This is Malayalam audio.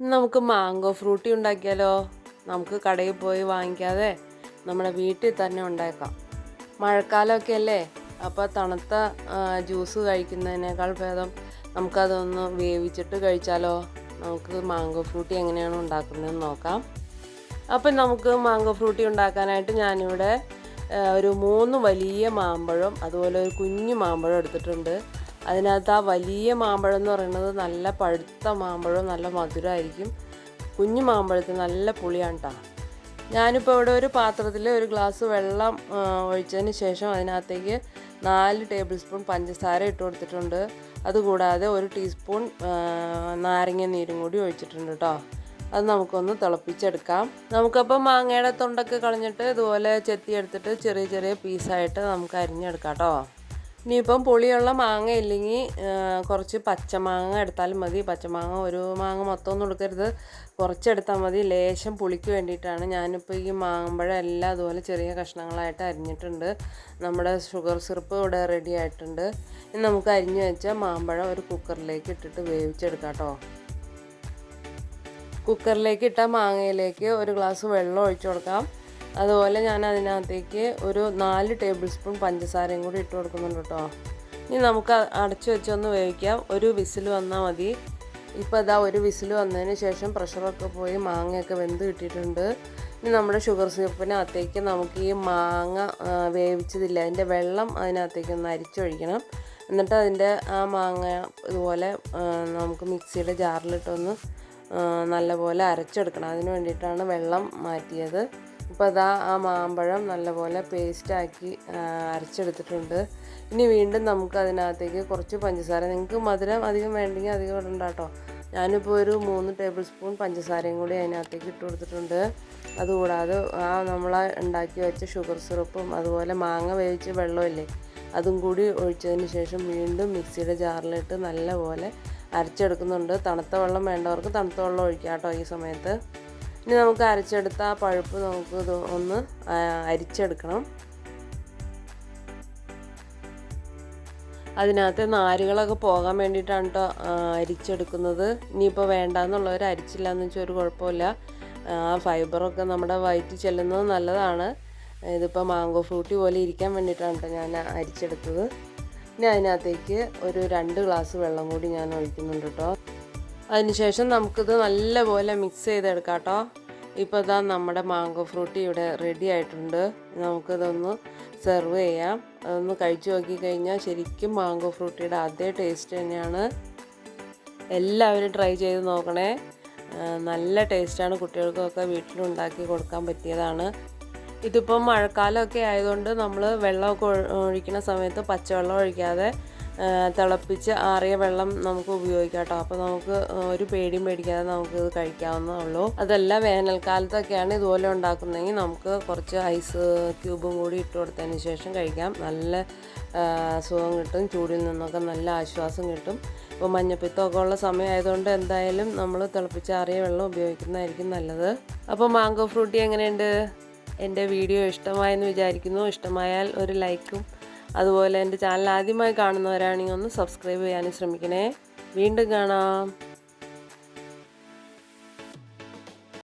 നമുക്ക് മാംഗോ ഫ്രൂട്ടി ഉണ്ടാക്കിയാലോ? നമുക്ക് കടയിൽ പോയി വാങ്ങിക്കാതെ നമ്മുടെ വീട്ടിൽ തന്നെ ഉണ്ടാക്കാം. മഴക്കാലമൊക്കെ അല്ലേ അപ്പോൾ തണുത്ത ജ്യൂസ് കഴിക്കുന്നതിനേക്കാൾ ഭേദം നമുക്കതൊന്ന് വേവിച്ചിട്ട് കഴിച്ചാലോ? നമുക്ക് മാംഗോ ഫ്രൂട്ടി എങ്ങനെയാണ് ഉണ്ടാക്കുന്നതെന്ന് നോക്കാം. അപ്പം നമുക്ക് മാംഗോ ഫ്രൂട്ടി ഉണ്ടാക്കാനായിട്ട് ഞാനിവിടെ ഒരു മൂന്ന് വലിയ മാമ്പഴം അതുപോലെ ഒരു കുഞ്ഞു മാമ്പഴം എടുത്തിട്ടുണ്ട്. അതിനകത്ത് ആ വലിയ മാമ്പഴം എന്ന് പറയുന്നത് നല്ല പഴുത്ത മാമ്പഴം നല്ല മധുരമായിരിക്കും കുഞ്ഞു മാമ്പഴത്തിന് നല്ല പുളിയാണ് കേട്ടോ ഞാനിപ്പോൾ ഇവിടെ ഒരു പാത്രത്തിൽ ഒരു ഗ്ലാസ് വെള്ളം ഒഴിച്ചതിന് ശേഷം അതിനകത്തേക്ക് നാല് ടേബിൾ സ്പൂൺ പഞ്ചസാര ഇട്ട് കൊടുത്തിട്ടുണ്ട്. അതുകൂടാതെ ഒരു ടീസ്പൂൺ നാരങ്ങ നീരും കൂടി ഒഴിച്ചിട്ടുണ്ട് കേട്ടോ അത് നമുക്കൊന്ന് തിളപ്പിച്ചെടുക്കാം. നമുക്കപ്പോൾ മാങ്ങയുടെ തൊണ്ടൊക്കെ കളഞ്ഞിട്ട് ഇതുപോലെ ചെത്തിയെടുത്തിട്ട് ചെറിയ ചെറിയ പീസായിട്ട് നമുക്ക് അരിഞ്ഞെടുക്കാം കേട്ടോ ഇനിയിപ്പം പുളിയുള്ള മാങ്ങ ഇല്ലെങ്കിൽ കുറച്ച് പച്ചമാങ്ങ എടുത്താലും മതി. പച്ചമാങ്ങ ഒരു മാങ്ങ മൊത്തം ഒന്നും എടുക്കരുത്. കുറച്ചെടുത്താൽ മതി. ലേശം പുളിക്ക് വേണ്ടിയിട്ടാണ് ഞാനിപ്പോൾ ഈ മാമ്പഴം എല്ലാം അതുപോലെ ചെറിയ കഷ്ണങ്ങളായിട്ട് അരിഞ്ഞിട്ടുണ്ട്. നമ്മുടെ ഷുഗർ സിറപ്പ് ഇവിടെ റെഡി ആയിട്ടുണ്ട്. ഇനി നമുക്ക് അരിഞ്ഞു വെച്ച മാമ്പഴം ഒരു കുക്കറിലേക്ക് ഇട്ടിട്ട് വേവിച്ചെടുക്കാം കേട്ടോ. കുക്കറിലേക്ക് ഇട്ട മാങ്ങയിലേക്ക് ഒരു ഗ്ലാസ് വെള്ളം ഒഴിച്ചു കൊടുക്കാം. അതുപോലെ ഞാൻ അതിനകത്തേക്ക് ഒരു നാല് ടേബിൾ സ്പൂൺ പഞ്ചസാരയും കൂടി ഇട്ട് കൊടുക്കുന്നുണ്ട് കേട്ടോ. ഇനി നമുക്ക് അടച്ച് വെച്ചൊന്ന് വേവിക്കാം. ഒരു വിസിൽ വന്നാൽ മതി. ഇപ്പോൾ ഇതാ ഒരു വിസിൽ വന്നതിന് ശേഷം പ്രഷറൊക്കെ പോയി മാങ്ങയൊക്കെ വെന്ത് കിട്ടിയിട്ടുണ്ട്. ഇനി നമ്മുടെ ഷുഗർ സിറപ്പിനകത്തേക്ക് നമുക്ക് ഈ മാങ്ങ വേവിച്ചതില്ല അതിന്റെ വെള്ളം അതിനകത്തേക്ക് ഒന്ന് അരിച്ചൊഴിക്കണം. എന്നിട്ട് അതിന്റെ ആ മാങ്ങ ഇതുപോലെ നമുക്ക് മിക്സിയുടെ ജാറിലിട്ടൊന്ന് നല്ലപോലെ അരച്ചെടുക്കണം. അതിന് വേണ്ടിയിട്ടാണ് വെള്ളം മാറ്റിയത്. ഇപ്പോൾ അതാ ആ മാമ്പഴം നല്ലപോലെ പേസ്റ്റാക്കി അരച്ചെടുത്തിട്ടുണ്ട്. ഇനി വീണ്ടും നമുക്ക് അതിനകത്തേക്ക് കുറച്ച് പഞ്ചസാര. നിങ്ങൾക്ക് മധുരം അധികം വേണ്ടെങ്കിൽ അധികം ഇടണ്ട കേട്ടോ ഞാനിപ്പോൾ ഒരു മൂന്ന് ടേബിൾ സ്പൂൺ പഞ്ചസാരയും കൂടി അതിനകത്തേക്ക് ഇട്ട് കൊടുത്തിട്ടുണ്ട്. അതുകൂടാതെ ആ നമ്മൾ ഉണ്ടാക്കി വെച്ച ഷുഗർ സിറപ്പും അതുപോലെ മാങ്ങ വേവിച്ച വെള്ളമില്ലേ അതും കൂടി ഒഴിച്ചതിന് ശേഷം വീണ്ടും മിക്സിയുടെ ജാറിലിട്ട് നല്ലപോലെ അരച്ചെടുക്കുന്നുണ്ട്. തണുത്ത വെള്ളം വേണ്ടവർക്ക് തണുത്ത വെള്ളം ഒഴിക്കാം കേട്ടോ ഈ സമയത്ത്. ഇനി നമുക്ക് അരച്ചെടുത്ത ആ പഴുപ്പ് നമുക്ക് ഒന്ന് അരിച്ചെടുക്കണം. അതിനകത്ത് നാരുകളൊക്കെ പോകാൻ വേണ്ടിയിട്ടാണ് കേട്ടോ അരിച്ചെടുക്കുന്നത്. ഇനിയിപ്പോൾ വേണ്ടാന്നുള്ളവർ അരിച്ചില്ല എന്ന് വെച്ചാൽ ഒരു കുഴപ്പമില്ല. ആ ഫൈബറൊക്കെ നമ്മുടെ വയറ്റിൽ ചെല്ലുന്നത് നല്ലതാണ്. ഇതിപ്പോൾ മാംഗോ ഫ്രൂട്ടി പോലെ ഇരിക്കാൻ വേണ്ടിയിട്ടാണ് കേട്ടോ ഞാൻ അരിച്ചെടുത്തത്. ഇനി അതിനകത്തേക്ക് ഒരു രണ്ട് ഗ്ലാസ് വെള്ളം കൂടി ഞാൻ ഒഴിക്കുന്നുണ്ട് കേട്ടോ അതിനുശേഷം നമുക്കിത് നല്ലപോലെ മിക്സ് ചെയ്തെടുക്കാം കേട്ടോ ഇപ്പോൾ ഇതാ നമ്മുടെ മാംഗോ ഫ്രൂട്ടി ഇവിടെ റെഡി ആയിട്ടുണ്ട്. നമുക്കിതൊന്ന് സെർവ് ചെയ്യാം. അതൊന്ന് കഴിച്ചു നോക്കി കഴിഞ്ഞാൽ ശരിക്കും മാംഗോ ഫ്രൂട്ടിയുടെ അതേ ടേസ്റ്റ് തന്നെയാണ്. എല്ലാവരും ട്രൈ ചെയ്ത് നോക്കണേ. നല്ല ടേസ്റ്റാണ് കുട്ടികൾക്കൊക്കെ വീട്ടിലുണ്ടാക്കി കൊടുക്കാൻ പറ്റിയതാണ്. ഇതിപ്പം മഴക്കാലമൊക്കെ ആയതുകൊണ്ട് നമ്മൾ വെള്ളമൊക്കെ ഒഴിക്കുന്ന സമയത്ത് പച്ചവെള്ളം ഒഴിക്കാതെ തിളപ്പിച്ച് ആറിയ വെള്ളം നമുക്ക് ഉപയോഗിക്കാം കേട്ടോ. അപ്പോൾ നമുക്ക് ഒരു പേടിയും പേടിക്കാതെ നമുക്ക് ഇത് കഴിക്കാവുന്നേ ഉള്ളൂ. അതല്ല വേനൽക്കാലത്തൊക്കെയാണ് ഇതുപോലെ ഉണ്ടാക്കുന്നതെങ്കിൽ നമുക്ക് കുറച്ച് ഐസ് ക്യൂബും കൂടി ഇട്ട് കൊടുത്തതിന് ശേഷം കഴിക്കാം. നല്ല സുഖം കിട്ടും. ചൂടിൽ നിന്നൊക്കെ നല്ല ആശ്വാസം കിട്ടും. ഇപ്പോൾ മഞ്ഞപ്പിത്തമൊക്കെ ഉള്ള സമയമായതുകൊണ്ട് എന്തായാലും നമ്മൾ തിളപ്പിച്ചാറിയ വെള്ളം ഉപയോഗിക്കുന്നതായിരിക്കും നല്ലത്. അപ്പോൾ മാംഗോ ഫ്രൂട്ടി എങ്ങനെയുണ്ട്? എന്റെ വീഡിയോ ഇഷ്ടമായെന്ന് വിചാരിക്കുന്നു. ഇഷ്ടമായാൽ ഒരു ലൈക്കും അതുപോലെ എന്റെ ചാനൽ ആദ്യമായി കാണുന്നവരാണെങ്കിൽ ഒന്ന് സബ്സ്ക്രൈബ് ചെയ്യാനും ശ്രമിക്കണേ. വീണ്ടും കാണാം.